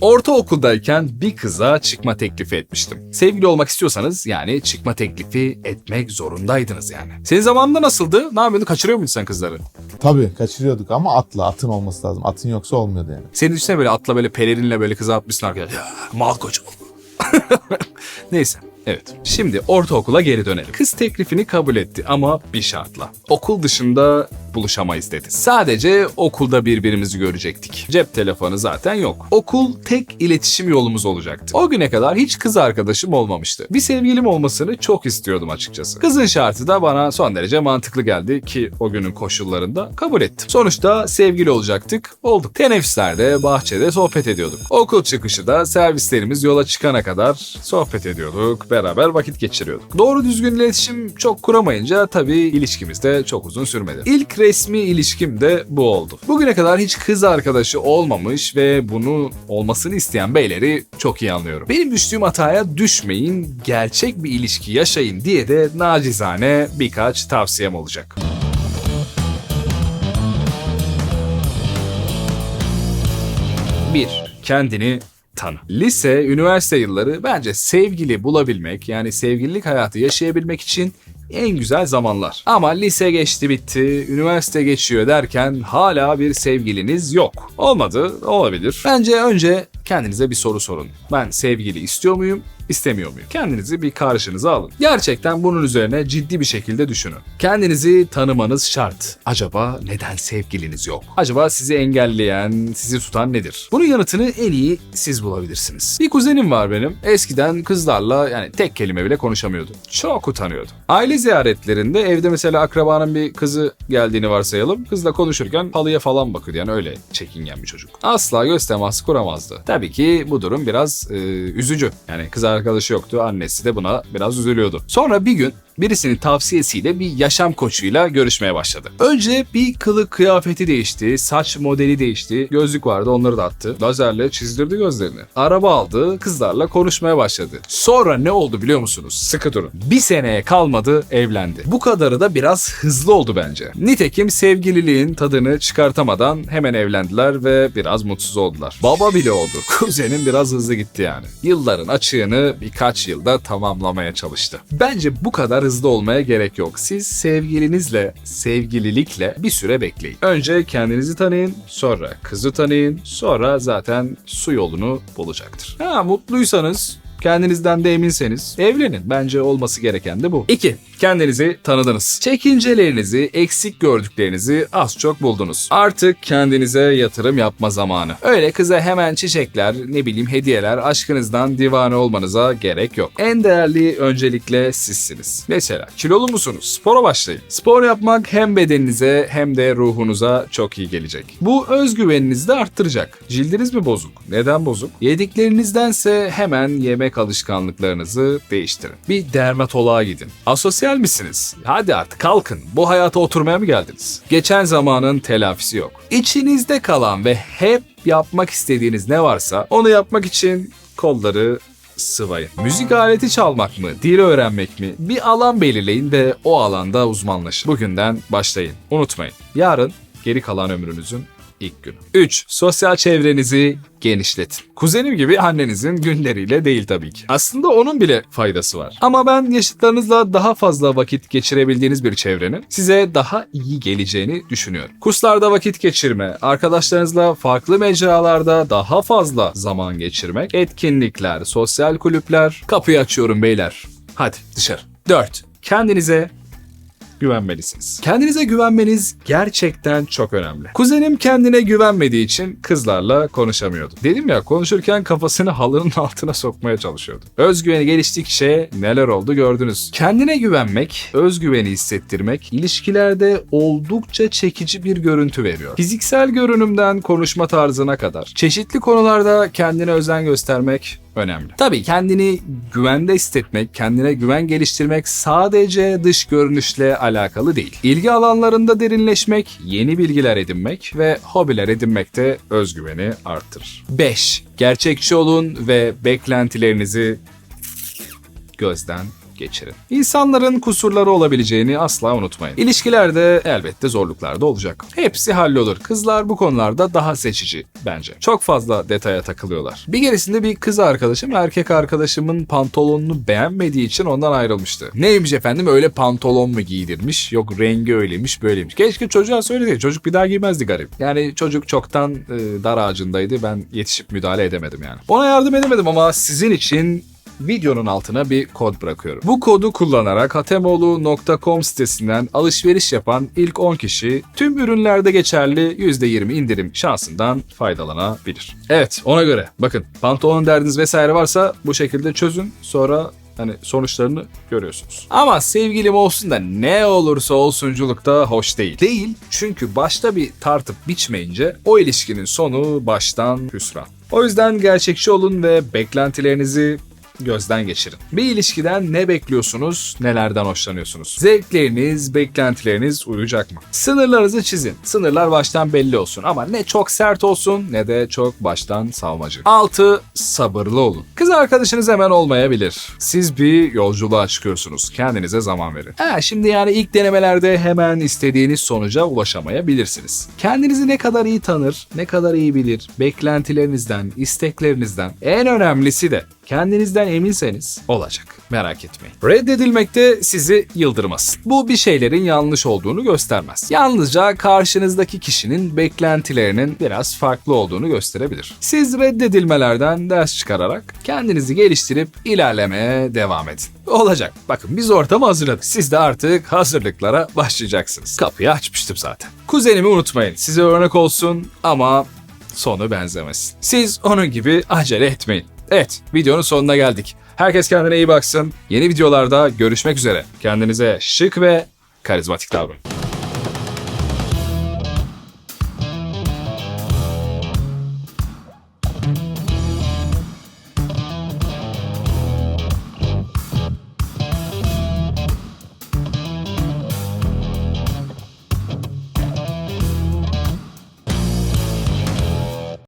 Ortaokuldayken bir kıza çıkma teklifi etmiştim. Sevgili olmak istiyorsanız yani çıkma teklifi etmek zorundaydınız yani. Senin zamanında nasıldı? Ne yapıyordun? Kaçırıyor muydun sen kızları? Tabii kaçırıyorduk ama atla, atın olması lazım. Atın yoksa olmuyordu yani. Senin düşünsene böyle atla böyle pelerinle böyle kıza atmışsın arkadaş. Ya, Malkoç ol. Neyse. Evet. Şimdi ortaokula geri dönelim. Kız teklifini kabul etti ama bir şartla. Okul dışında buluşamayız dedi. Sadece okulda birbirimizi görecektik. Cep telefonu zaten yok. Okul tek iletişim yolumuz olacaktı. O güne kadar hiç kız arkadaşım olmamıştı. Bir sevgilim olmasını çok istiyordum açıkçası. Kızın şartı da bana son derece mantıklı geldi ki o günün koşullarında kabul ettim. Sonuçta sevgili olacaktık, olduk. Teneffüslerde, bahçede sohbet ediyorduk. Okul çıkışı da servislerimiz yola çıkana kadar sohbet ediyorduk, beraber vakit geçiriyorduk. Doğru düzgün iletişim çok kuramayınca tabii ilişkimiz de çok uzun sürmedi. İlk resmi ilişkim de bu oldu. Bugüne kadar hiç kız arkadaşı olmamış ve bunu olmasını isteyen beyleri çok iyi anlıyorum. Benim düştüğüm hataya düşmeyin, gerçek bir ilişki yaşayın diye de nacizane birkaç tavsiyem olacak. Bir, kendini tanı. Lise, üniversite yılları bence sevgili bulabilmek yani sevgililik hayatı yaşayabilmek için en güzel zamanlar. Ama lise geçti bitti, üniversite geçiyor derken hala bir sevgiliniz yok. Olmadı, olabilir. Bence önce kendinize bir soru sorun. Ben sevgili istiyor muyum? istemiyor muyum? Kendinizi bir karşınıza alın. Gerçekten bunun üzerine ciddi bir şekilde düşünün. Kendinizi tanımanız şart. Acaba neden sevgiliniz yok? Acaba sizi engelleyen, sizi tutan nedir? Bunun yanıtını en iyi siz bulabilirsiniz. Bir kuzenim var benim. Eskiden kızlarla yani tek kelime bile konuşamıyordu. Çok utanıyordu. Aile ziyaretlerinde evde mesela akrabanın bir kızı geldiğini varsayalım. Kızla konuşurken halıya falan bakıyordu. Yani öyle çekingen bir çocuk. Asla göz teması kuramazdı. Tabii ki bu durum biraz e, üzücü. Yani kız arkadaşı yoktu. Annesi de buna biraz üzülüyordu. Sonra bir gün birisinin tavsiyesiyle bir yaşam koçuyla görüşmeye başladı. Önce bir kılık kıyafeti değişti, saç modeli değişti, gözlük vardı onları da attı. Lazerle çizdirdi gözlerini. Araba aldı, kızlarla konuşmaya başladı. Sonra ne oldu biliyor musunuz? Sıkı durun. Bir seneye kalmadı evlendi. Bu kadarı da biraz hızlı oldu bence. Nitekim sevgililiğin tadını çıkartamadan hemen evlendiler ve biraz mutsuz oldular. Baba bile oldu. Kuzenim biraz hızlı gitti yani. Yılların açığını birkaç yılda tamamlamaya çalıştı. Bence bu kadar hızlı olmaya gerek yok. Siz sevgilinizle, sevgililikle bir süre bekleyin. Önce kendinizi tanıyın, sonra kızı tanıyın, sonra zaten su yolunu bulacaktır. Ha mutluysanız Kendinizden de eminseniz evlenin. Bence olması gereken de bu. 2. Kendinizi tanıdınız. Çekincelerinizi, eksik gördüklerinizi az çok buldunuz. Artık kendinize yatırım yapma zamanı. Öyle kıza hemen çiçekler, ne bileyim hediyeler, aşkınızdan divane olmanıza gerek yok. En değerli öncelikle sizsiniz. Mesela kilolu musunuz? Spora başlayın. Spor yapmak hem bedeninize hem de ruhunuza çok iyi gelecek. Bu özgüveninizi de arttıracak. Cildiniz mi bozuk? Neden bozuk? Yediklerinizdense hemen yemek alışkanlıklarınızı değiştirin. Bir dermatoloğa gidin. Asosyal misiniz? Hadi artık kalkın. Bu hayata oturmaya mı geldiniz? Geçen zamanın telafisi yok. İçinizde kalan ve hep yapmak istediğiniz ne varsa onu yapmak için kolları sıvayın. Müzik aleti çalmak mı, dil öğrenmek mi? Bir alan belirleyin ve o alanda uzmanlaşın. Bugünden başlayın. Unutmayın. Yarın geri kalan ömrünüzün ilk günü. 3. Sosyal çevrenizi genişletin. Kuzenim gibi annenizin günleriyle değil tabii ki. Aslında onun bile faydası var. Ama ben yaşıtlarınızla daha fazla vakit geçirebildiğiniz bir çevrenin size daha iyi geleceğini düşünüyorum. Kurslarda vakit geçirme, arkadaşlarınızla farklı mecralarda daha fazla zaman geçirmek, etkinlikler, sosyal kulüpler. Kapıyı açıyorum beyler. Hadi dışarı. 4. Kendinize güvenmelisiniz. Kendinize güvenmeniz gerçekten çok önemli. Kuzenim kendine güvenmediği için kızlarla konuşamıyordu. Dedim ya konuşurken kafasını halının altına sokmaya çalışıyordu. Özgüveni geliştikçe neler oldu gördünüz. Kendine güvenmek, özgüveni hissettirmek ilişkilerde oldukça çekici bir görüntü veriyor. Fiziksel görünümden konuşma tarzına kadar çeşitli konularda kendine özen göstermek önemli. Tabii kendini güvende hissetmek, kendine güven geliştirmek sadece dış görünüşle alakalı değil. İlgi alanlarında derinleşmek, yeni bilgiler edinmek ve hobiler edinmek de özgüveni arttırır. 5. Gerçekçi olun ve beklentilerinizi gözden geçirin. İnsanların kusurları olabileceğini asla unutmayın. İlişkilerde elbette zorluklar da olacak. Hepsi hallolur. Kızlar bu konularda daha seçici bence. Çok fazla detaya takılıyorlar. Bir keresinde bir kız arkadaşım erkek arkadaşımın pantolonunu beğenmediği için ondan ayrılmıştı. Neymiş efendim öyle pantolon mu giydirmiş? Yok rengi öyleymiş böyleymiş. Keşke çocuğa söyledi. Çocuk bir daha giymezdi garip. Yani çocuk çoktan e, dar ağacındaydı. Ben yetişip müdahale edemedim yani. Ona yardım edemedim ama sizin için videonun altına bir kod bırakıyorum. Bu kodu kullanarak hatemoğlu.com sitesinden alışveriş yapan ilk 10 kişi tüm ürünlerde geçerli %20 indirim şansından faydalanabilir. Evet ona göre bakın pantolon derdiniz vesaire varsa bu şekilde çözün sonra hani sonuçlarını görüyorsunuz. Ama sevgilim olsun da ne olursa olsunculukta hoş değil. Değil çünkü başta bir tartıp biçmeyince o ilişkinin sonu baştan hüsran. O yüzden gerçekçi olun ve beklentilerinizi gözden geçirin. Bir ilişkiden ne bekliyorsunuz, nelerden hoşlanıyorsunuz? Zevkleriniz, beklentileriniz uyacak mı? Sınırlarınızı çizin. Sınırlar baştan belli olsun ama ne çok sert olsun ne de çok baştan savmacı. 6. Sabırlı olun. Kız arkadaşınız hemen olmayabilir. Siz bir yolculuğa çıkıyorsunuz. Kendinize zaman verin. Ha, şimdi yani ilk denemelerde hemen istediğiniz sonuca ulaşamayabilirsiniz. Kendinizi ne kadar iyi tanır, ne kadar iyi bilir, beklentilerinizden, isteklerinizden, en önemlisi de kendinizden eminseniz olacak. Merak etmeyin. Reddedilmekte sizi yıldırmaz. Bu bir şeylerin yanlış olduğunu göstermez. Yalnızca karşınızdaki kişinin beklentilerinin biraz farklı olduğunu gösterebilir. Siz reddedilmelerden ders çıkararak kendinizi geliştirip ilerlemeye devam edin. Olacak. Bakın biz ortamı hazırladık. Siz de artık hazırlıklara başlayacaksınız. Kapıyı açmıştım zaten. Kuzenimi unutmayın. Size örnek olsun ama sonu benzemesin. Siz onun gibi acele etmeyin. Evet, videonun sonuna geldik. Herkes kendine iyi baksın. Yeni videolarda görüşmek üzere. Kendinize şık ve karizmatik davranın.